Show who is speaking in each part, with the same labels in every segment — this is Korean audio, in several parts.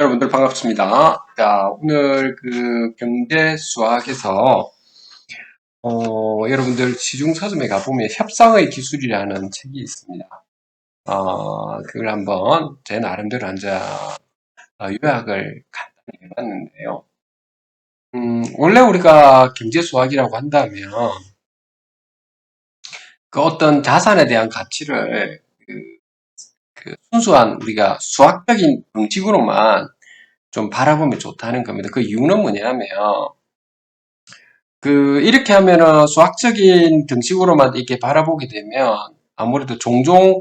Speaker 1: 여러분들 반갑습니다. 자, 오늘 그 경제 수학에서 어, 여러분들 시중서점에 가보면 협상의 기술이라는 책이 있습니다. 어, 그걸 한번 제 나름대로 앉아 어, 요약을 간단히 해봤는데요. 음, 원래 우리가 경제 수학이라고 한다면 그 어떤 자산에 대한 가치를 그 그 순수한 우리가 수학적인 방식으로만 좀 바라보면 좋다는 겁니다. 그 이유는 뭐냐면 그 이렇게 하면은 수학적인 등식으로만 이렇게 바라보게 되면 아무래도 종종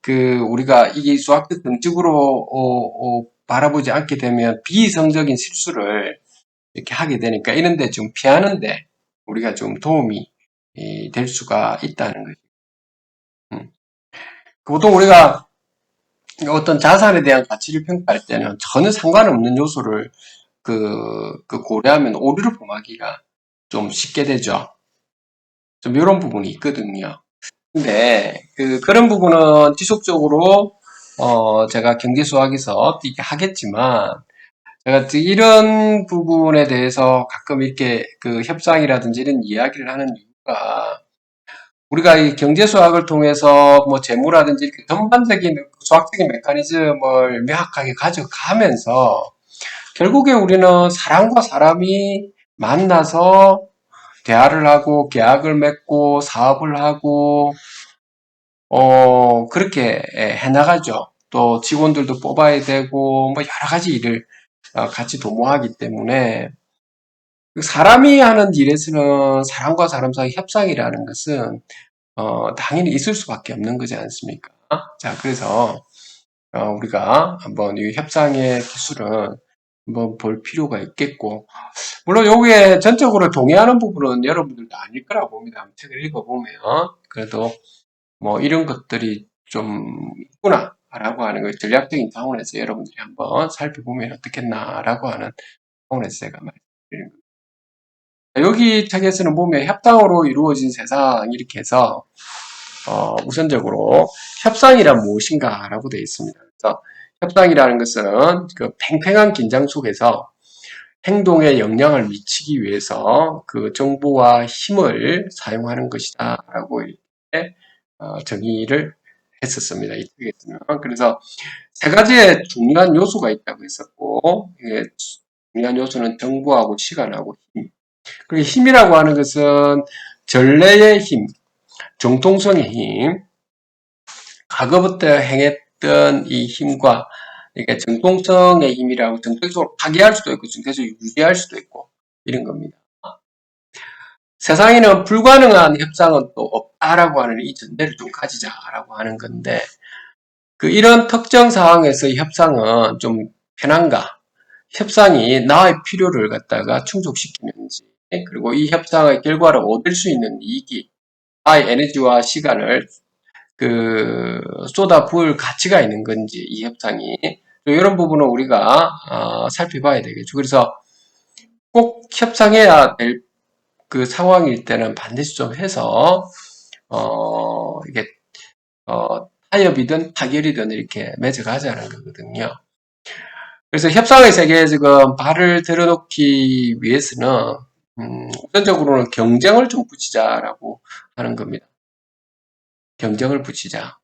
Speaker 1: 그 우리가 이게 수학적 등식으로 어, 어, 바라보지 않게 되면 비이성적인 실수를 이렇게 하게 되니까 이런데 좀 피하는데 우리가 좀 도움이 될 수가 있다는 거죠. 음. 보통 우리가 어떤 자산에 대한 가치를 평가할 때는 전혀 상관없는 요소를 그, 그 고려하면 오류를 범하기가 좀 쉽게 되죠. 좀 이런 부분이 있거든요. 근데 그, 그런 부분은 지속적으로 어, 제가 경제 수학에서 이렇게 하겠지만 제가 이런 부분에 대해서 가끔 이렇게 그 협상이라든지 이런 이야기를 하는 이유가 우리가 이 경제 수학을 통해서 뭐 재무라든지 이렇게 전반적인 수학적인 메커니즘을 명확하게 가져가면서 결국에 우리는 사람과 사람이 만나서 대화를 하고 계약을 맺고 사업을 하고 어 그렇게 해나가죠. 또 직원들도 뽑아야 되고 뭐 여러 가지 일을 어, 같이 도모하기 때문에 사람이 하는 일에서는 사람과 사람 사이 협상이라는 것은 어, 당연히 있을 수밖에 없는 거지 않습니까? 자, 그래서 어, 우리가 한번 이 협상의 기술은 한번 볼 필요가 있겠고 물론 여기에 전적으로 동의하는 부분은 여러분들도 아닐 거라고 봅니다. 책을 읽어보면 그래도 뭐 이런 것들이 좀 있구나 라고 하는 거 전략적인 차원에서 여러분들이 한번 살펴보면 어떻겠나 라고 하는 차원에서 제가 말씀드리는 겁니다. 여기 책에서는 보면 협상으로 이루어진 세상 이렇게 해서 어, 우선적으로 협상이란 무엇인가라고 되어 있습니다. 그래서 협상이라는 것은 그 팽팽한 긴장 속에서 행동에 영향을 미치기 위해서 그 정보와 힘을 사용하는 것이다라고 이렇게 어, 정의를 했었습니다. 이 책에서는 그래서 세 가지의 중요한 요소가 있다고 했었고 중요한 요소는 정보하고 시간하고 힘. 그리고 힘이라고 하는 것은 전례의 힘, 정통성의 힘, 과거부터 행했던 이 힘과 이게 정통성의 힘이라고 정통적으로 파괴할 수도 있고 정통적으로 유지할 수도 있고 이런 겁니다. 세상에는 불가능한 협상은 또 없다라고 하는 이 전제를 좀 가지자라고 하는 건데 그 이런 특정 상황에서 협상은 좀 편한가? 협상이 나의 필요를 갖다가 충족시키는지 그리고 이 협상의 결과를 얻을 수 있는 이익이 나의 에너지와 시간을 그 쏟아 부을 가치가 있는 건지 이 협상이 이런 부분은 우리가 어, 살펴봐야 되겠죠. 그래서 꼭 협상해야 될 그 상황일 때는 반드시 좀 해서 어 이게 어 타협이든 타결이든 이렇게 맺어가자는 거거든요. 그래서 협상의 세계에 지금 발을 들어놓기 위해서는 음, 우선적으로는 경쟁을 좀 붙이자라고 하는 겁니다. 경쟁을 붙이자.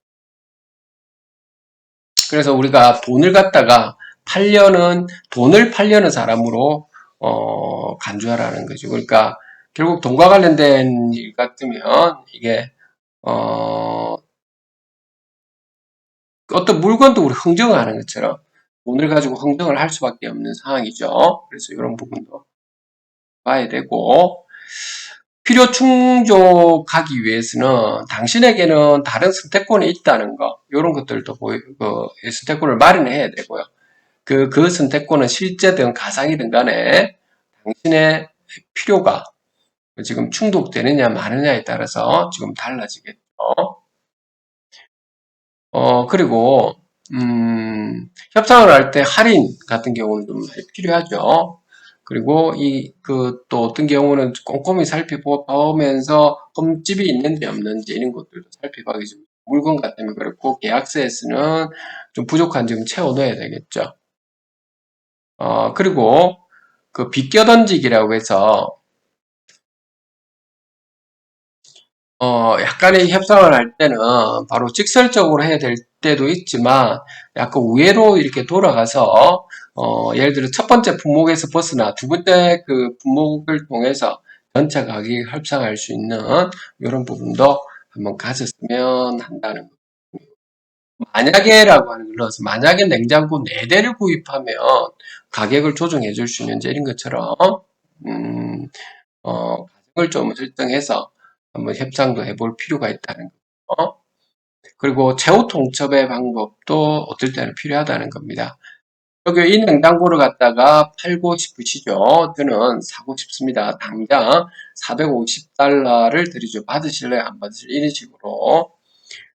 Speaker 1: 그래서 우리가 돈을 갖다가 팔려는 돈을 팔려는 사람으로 어, 간주하라는 거죠. 그러니까 결국 돈과 관련된 일 같으면 이게 어, 어떤 물건도 우리 흥정하는 것처럼 돈을 가지고 흥정을 할 수밖에 없는 상황이죠. 그래서 이런 부분도 봐야 되고 필요 충족하기 위해서는 당신에게는 다른 선택권이 있다는 거 이런 것들도 보이, 그 선택권을 마련해야 되고요. 그, 그 선택권은 실제든 가상이든 간에 당신의 필요가 지금 충족되느냐 마느냐에 따라서 지금 달라지겠죠. 어, 그리고, 음, 협상을 할 때 할인 같은 경우는 좀 필요하죠. 그리고 이 그 또 어떤 경우는 꼼꼼히 살펴보면서 흠집이 있는지 없는지 이런 것들도 살펴보기 좀 물건 같으면 그렇고 계약서에서는 좀 부족한 점 채워 넣어야 되겠죠. 어, 그리고 그 비껴 던지기라고 해서 어, 약간의 협상을 할 때는 바로 직설적으로 해야 될 때도 있지만 약간 우회로 이렇게 돌아가서 어, 예를 들어 첫 번째 품목에서 벗어나 두 번째 그 품목을 통해서 전체 가격이 협상할 수 있는 이런 부분도 한번 가졌으면 한다는 거. 만약에라고 하는 걸 넣어서 만약에 냉장고 4대를 구입하면 가격을 조정해 줄 수 있는지 이런 것처럼 음, 어, 가격을 좀 설정해서 한번 협상도 해볼 필요가 있다는 거. 그리고 최후 통첩의 방법도 어떨 때는 필요하다는 겁니다. 여기 이 냉장고를 갖다가 팔고 싶으시죠? 저는 사고 싶습니다. 당장 450달러를 드리죠. 받으실래요? 안 받으실래요? 이런 식으로.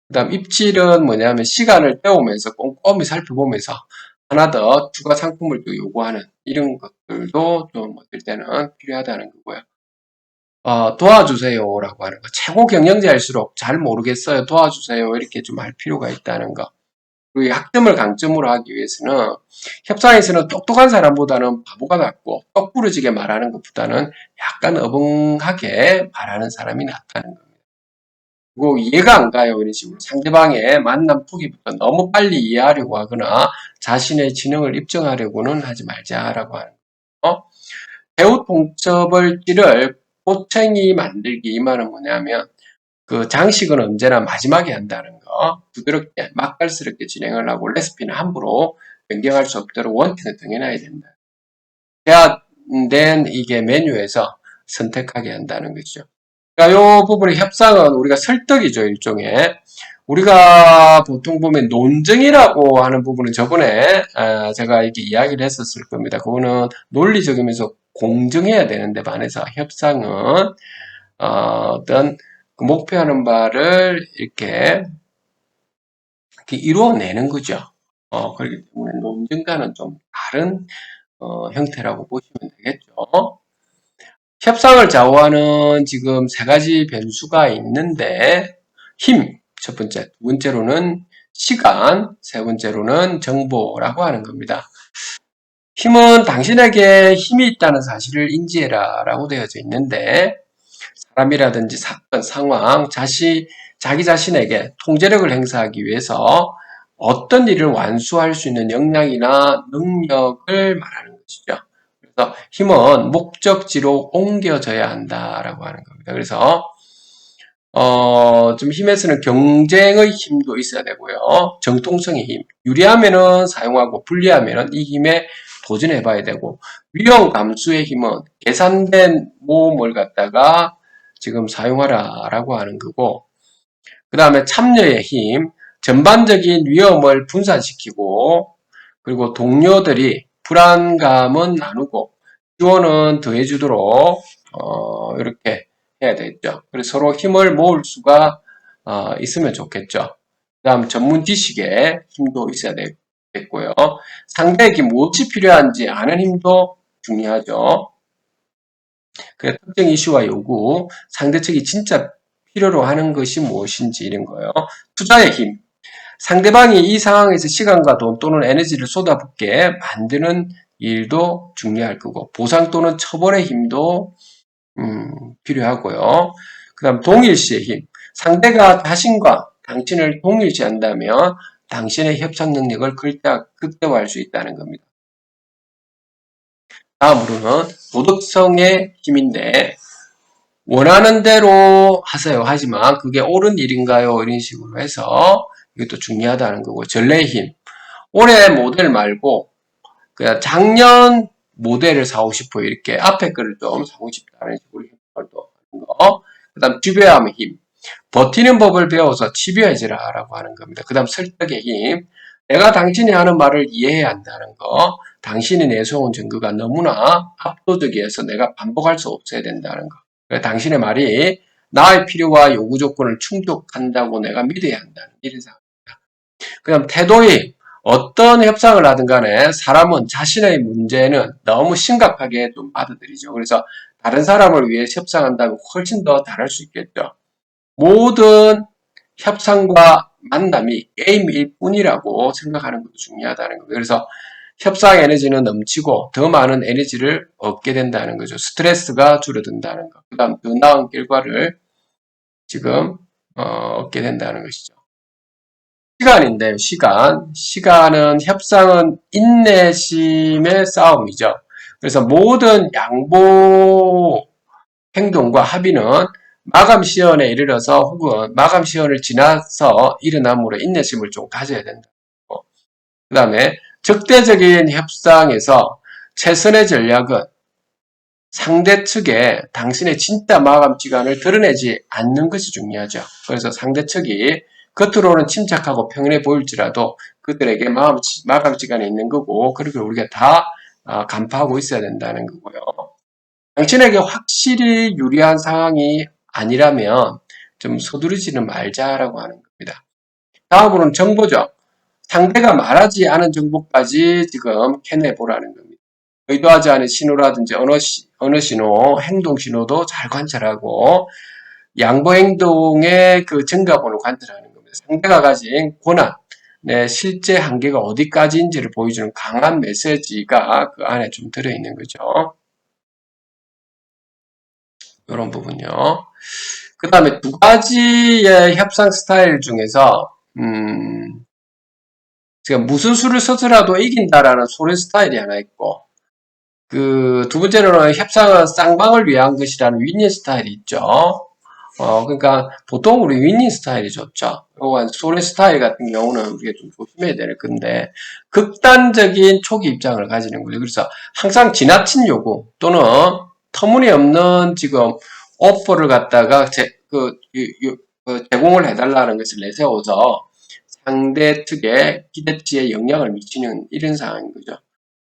Speaker 1: 그 다음 입질은 뭐냐면 시간을 때우면서 꼼꼼히 살펴보면서 하나 더 추가 상품을 또 요구하는 이런 것들도 좀 어떨 때는 필요하다는 거고요. 어, 도와주세요라고 하는 거. 최고 경영자일수록 잘 모르겠어요. 도와주세요. 이렇게 좀 할 필요가 있다는 거. 그리고 약점을 강점으로 하기 위해서는 협상에서는 똑똑한 사람보다는 바보가 낫고 똑부러지게 말하는 것보다는 약간 어벙하게 말하는 사람이 낫다는 겁니다. 그리고 이해가 안 가요. 이런 식으로 상대방의 만남 포기부터 너무 빨리 이해하려고 하거나 자신의 지능을 입증하려고는 하지 말자라고 하는 거. 어? 배우 통첩을 찌를 꼬챙이 만들기 이 말은 뭐냐면 그 장식은 언제나 마지막에 한다는 거 부드럽게 맛깔스럽게 진행을 하고 레시피는 함부로 변경할 수 없도록 원칙을 정해놔야 된다. 제한된 이게 메뉴에서 선택하게 한다는 것이죠. 그러니까 이 부분의 협상은 우리가 설득이죠 일종의 우리가 보통 보면 논증이라고 하는 부분은 저번에 아, 제가 이렇게 이야기를 했었을 겁니다. 그거는 논리적이면서 공정해야 되는데 반해서 협상은 어, 떤 그 목표하는 바를 이렇게, 이렇게 이루어내는 거죠. 어, 그렇기 때문에 논증과는 좀 다른 어, 형태라고 보시면 되겠죠. 협상을 좌우하는 지금 세 가지 변수가 있는데 힘, 첫 번째, 두 번째로는 시간, 세 번째로는 정보라고 하는 겁니다. 힘은 당신에게 힘이 있다는 사실을 인지해라 라고 되어져 있는데 사람이라든지 사건, 상황, 자시, 자기 자신에게 통제력을 행사하기 위해서 어떤 일을 완수할 수 있는 역량이나 능력을 말하는 것이죠. 그래서 힘은 목적지로 옮겨져야 한다라고 하는 겁니다. 그래서 어, 좀 힘에서는 경쟁의 힘도 있어야 되고요. 정통성의 힘. 유리하면은 사용하고 불리하면은 이 힘에 도전해 봐야 되고 위험 감수의 힘은 계산된 모험을 갖다가 지금 사용하라라고 하는 거고 그 다음에 참여의 힘, 전반적인 위험을 분산시키고 그리고 동료들이 불안감은 나누고 지원은 더해주도록 어, 이렇게 해야 되겠죠. 그래서 서로 힘을 모을 수가 어, 있으면 좋겠죠. 그 다음 전문 지식에 힘도 있어야 되겠고요. 상대에게 무엇이 필요한지 아는 힘도 중요하죠. 그 특정 이슈와 요구, 상대 측이 진짜 필요로 하는 것이 무엇인지 이런 거예요. 투자의 힘. 상대방이 이 상황에서 시간과 돈 또는 에너지를 쏟아붓게 만드는 일도 중요할 거고, 보상 또는 처벌의 힘도 음, 필요하고요. 그 다음 동일시의 힘. 상대가 자신과 당신을 동일시한다면 당신의 협상 능력을 극대화할 수 있다는 겁니다. 다음으로는 도덕성의 힘인데 원하는 대로 하세요. 하지만 그게 옳은 일인가요? 이런 식으로 해서 이것도 중요하다는 거고 전례의 힘. 올해 모델 말고 그냥 작년 모델을 사고 싶어 이렇게 앞에 거를 좀 사고 싶다는 식으로 하는 거. 그 다음 지배함의 힘. 버티는 법을 배워서 지배해지라라고 하는 겁니다. 그 다음 설득의 힘. 내가 당신이 하는 말을 이해해야 한다는 거. 당신이 내세운 증거가 너무나 압도적이어서 내가 반복할 수 없어야 된다는 거. 그러니까 당신의 말이 나의 필요와 요구 조건을 충족한다고 내가 믿어야 한다는 이런 생각입니다. 그 다음 태도의 어떤 협상을 하든 간에 사람은 자신의 문제는 너무 심각하게 좀 받아들이죠. 그래서 다른 사람을 위해 협상한다면 훨씬 더 잘할 수 있겠죠. 모든 협상과 만남이 게임일 뿐이라고 생각하는 것도 중요하다는 거예요. 그래서 협상 에너지는 넘치고 더 많은 에너지를 얻게 된다는 거죠. 스트레스가 줄어든다는 거. 그 다음 더 나은 결과를 지금 어, 얻게 된다는 것이죠. 시간인데요. 시간. 시간은 협상은 인내심의 싸움이죠. 그래서 모든 양보 행동과 합의는 마감 시연에 이르러서 혹은 마감 시연을 지나서 일어남으로 인내심을 좀 가져야 된다. 그 다음에 적대적인 협상에서 최선의 전략은 상대 측에 당신의 진짜 마감 기간을 드러내지 않는 것이 중요하죠. 그래서 상대 측이 겉으로는 침착하고 평온해 보일지라도 그들에게 마음, 마감 시간이 있는 거고, 그리고 우리가 다 아, 간파하고 있어야 된다는 거고요. 당신에게 확실히 유리한 상황이 아니라면 좀 서두르지는 말자라고 하는 겁니다. 다음으로는 정보죠. 상대가 말하지 않은 정보까지 지금 캐내보라는 겁니다. 의도하지 않은 신호라든지 언어, 시, 언어 신호, 행동 신호도 잘 관찰하고 양보 행동의 그 증가본을 관찰하는 겁니다. 상대가 가진 고난, 내 실제 한계가 어디까지인지를 보여주는 강한 메시지가 그 안에 좀 들어있는 거죠. 이런 부분요. 그 다음에 두 가지의 협상 스타일 중에서 음, 지금 무슨 수를 써서라도 이긴다라는 소리 스타일이 하나 있고 그 두 번째로는 협상은 쌍방을 위한 것이라는 윈닝 스타일이 있죠. 어, 그러니까 보통 우리 윈닝 스타일이 좋죠. 요건 소리 스타일 같은 경우는 우리가 좀 조심해야 될 건데 극단적인 초기 입장을 가지는 거죠. 그래서 항상 지나친 요구 또는 터무니없는 지금 오퍼를 갖다가 제, 그, 유, 유, 그 제공을 해달라는 것을 내세워서 상대 측의 기대치에 영향을 미치는 이런 상황인 거죠.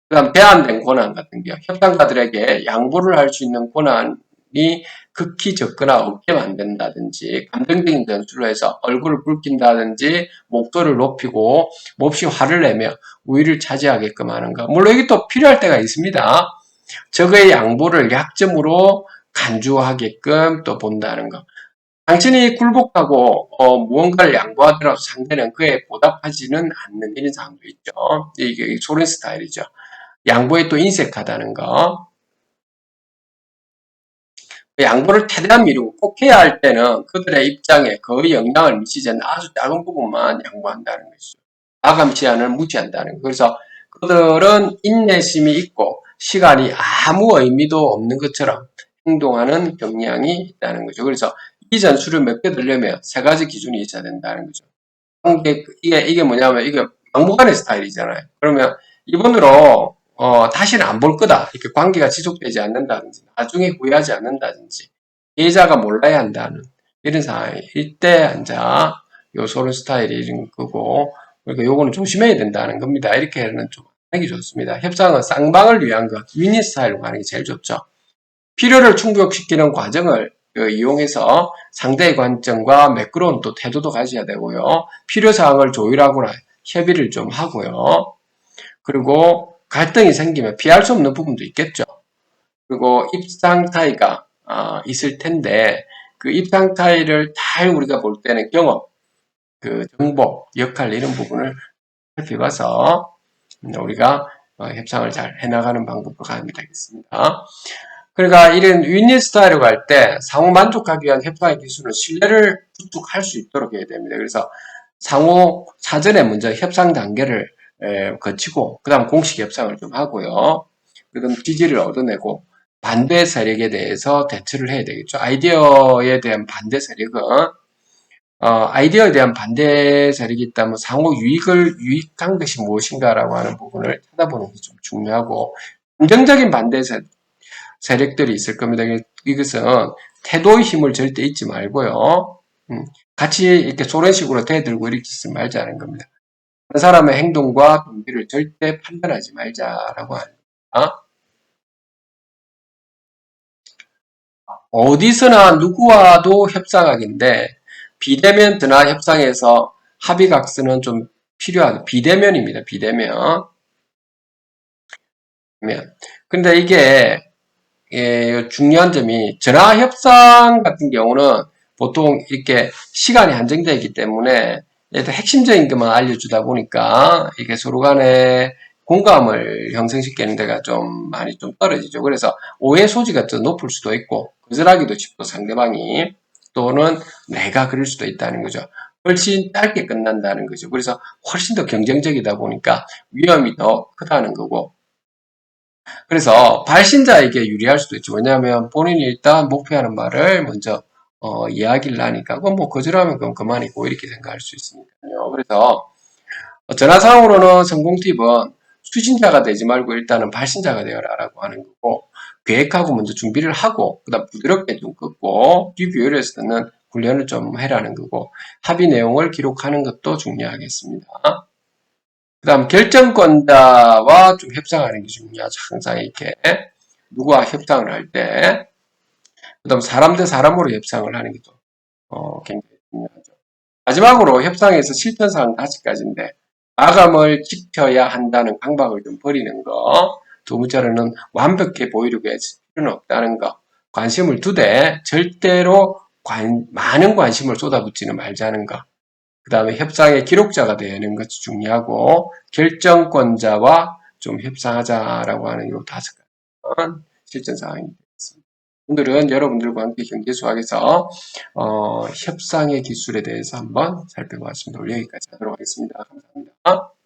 Speaker 1: 그 다음 제한된 권한 같은 경우 협상가들에게 양보를 할 수 있는 권한이 극히 적거나 없게 만든다든지 감정적인 전술로 해서 얼굴을 붉힌다든지 목소리를 높이고 몹시 화를 내며 우위를 차지하게끔 하는 것. 물론 이게 또 필요할 때가 있습니다. 적의 양보를 약점으로 간주하게끔 또 본다는 것. 당신이 굴복하고 어, 무언가를 양보하더라도 상대는 그에 보답하지는 않는 이런 상황도 있죠. 이게 소련 스타일이죠. 양보에 또 인색하다는 거. 양보를 최대한 미루고 꼭 해야 할 때는 그들의 입장에 거의 영향을 미치지 않는 아주 작은 부분만 양보한다는 것이죠. 마감 시한을 무시한다는 거. 그래서 그들은 인내심이 있고 시간이 아무 의미도 없는 것처럼 행동하는 경향이 있다는 거죠. 그래서 이 전술을 맺게되려면 세 가지 기준이 있어야 된다는 거죠. 이게, 이게, 뭐냐면, 이게 막무가내 스타일이잖아요. 그러면 이번으로, 어, 다시는 안 볼 거다. 이렇게 관계가 지속되지 않는다든지, 나중에 후회하지 않는다든지, 예자가 몰라야 한다는 이런 상황이. 이때, 이제, 요 소론 스타일이 이런 거고, 그러니까 요거는 조심해야 된다는 겁니다. 이렇게 하는 좀 하기 좋습니다. 협상은 쌍방을 위한 것, 위니 스타일로 가는 게 제일 좋죠. 필요를 충족시키는 과정을 그 이용해서 상대의 관점과 매끄러운 또 태도도 가져야 되고요. 필요사항을 조율하거나 협의를 좀 하고요. 그리고 갈등이 생기면 피할 수 없는 부분도 있겠죠. 그리고 입장 차이가 어, 있을 텐데 그 입장 차이를 잘 우리가 볼 때는 경험, 그 정보, 역할 이런 부분을 살펴봐서 우리가 어, 협상을 잘 해나가는 방법으로 가면 되겠습니다. 그러니까 이런 윈윈 스타일을 갈때 상호 만족하기 위한 협상의 기술은 신뢰를 구축할 수 있도록 해야 됩니다. 그래서 상호 사전에 먼저 협상 단계를 거치고 그 다음 공식 협상을 좀 하고요. 그다음 지지를 얻어내고 반대 세력에 대해서 대처를 해야 되겠죠. 아이디어에 대한 반대 세력은 어, 아이디어에 대한 반대 세력이 있다면 상호 유익을 유익한 것이 무엇인가라고 하는 부분을 찾아보는 게 좀 중요하고 긍정적인 반대 세력 세력들이 있을 겁니다. 이것은 태도의 힘을 절대 잊지 말고요. 음, 같이 이렇게 소련식으로 대들고 이렇게 있지 말자는 겁니다. 한 사람의 행동과 동기를 절대 판단하지 말자라고 합니다. 어디서나 누구와도 협상하기인데 비대면 드나 협상에서 합의각서는 좀 필요한 비대면입니다. 비대면. 근데 이게 예, 중요한 점이 전화 협상 같은 경우는 보통 이렇게 시간이 한정되어 있기 때문에 핵심적인 것만 알려주다 보니까 이게 서로 간에 공감을 형성시키는 데가 좀 많이 좀 떨어지죠. 그래서 오해 소지가 더 높을 수도 있고 거절하기도 쉽고 상대방이 또는 내가 그럴 수도 있다는 거죠. 훨씬 짧게 끝난다는 거죠. 그래서 훨씬 더 경쟁적이다 보니까 위험이 더 크다는 거고 그래서 발신자에게 유리할 수도 있죠. 왜냐하면 본인이 일단 목표하는 말을 먼저 어, 이야기를 하니까 그건 뭐 거절하면 그건 그만이고 이렇게 생각할 수 있으니까요. 그래서 어, 전화상으로는 성공 팁은 수신자가 되지 말고 일단은 발신자가 되어라라고 하는 거고 계획하고 먼저 준비를 하고 그다음 부드럽게 좀 끊고 리뷰를 때는 훈련을 좀 해라는 거고 합의 내용을 기록하는 것도 중요하겠습니다. 그 다음 결정권자와 좀 협상하는 게 중요하죠. 항상 이렇게 누구와 협상을 할 때. 그 다음 사람 대 사람으로 협상을 하는 게또 어, 굉장히 중요하죠. 마지막으로 협상에서 실천사항 다섯 가지인데 마감을 지켜야 한다는 강박을 좀 버리는 거. 두 번째로는 완벽해 보이려고 할 필요는 없다는 거. 관심을 두되 절대로 관- 많은 관심을 쏟아붓지는 말자는 거. 그 다음에 협상의 기록자가 되는 것이 중요하고 결정권자와 좀 협상하자라고 하는 이 다섯 가지 실전 사항이 되겠습니다. 오늘은 여러분들과 함께 경제수학에서 어, 협상의 기술에 대해서 한번 살펴보았습니다. 오늘 여기까지 하도록 하겠습니다. 감사합니다.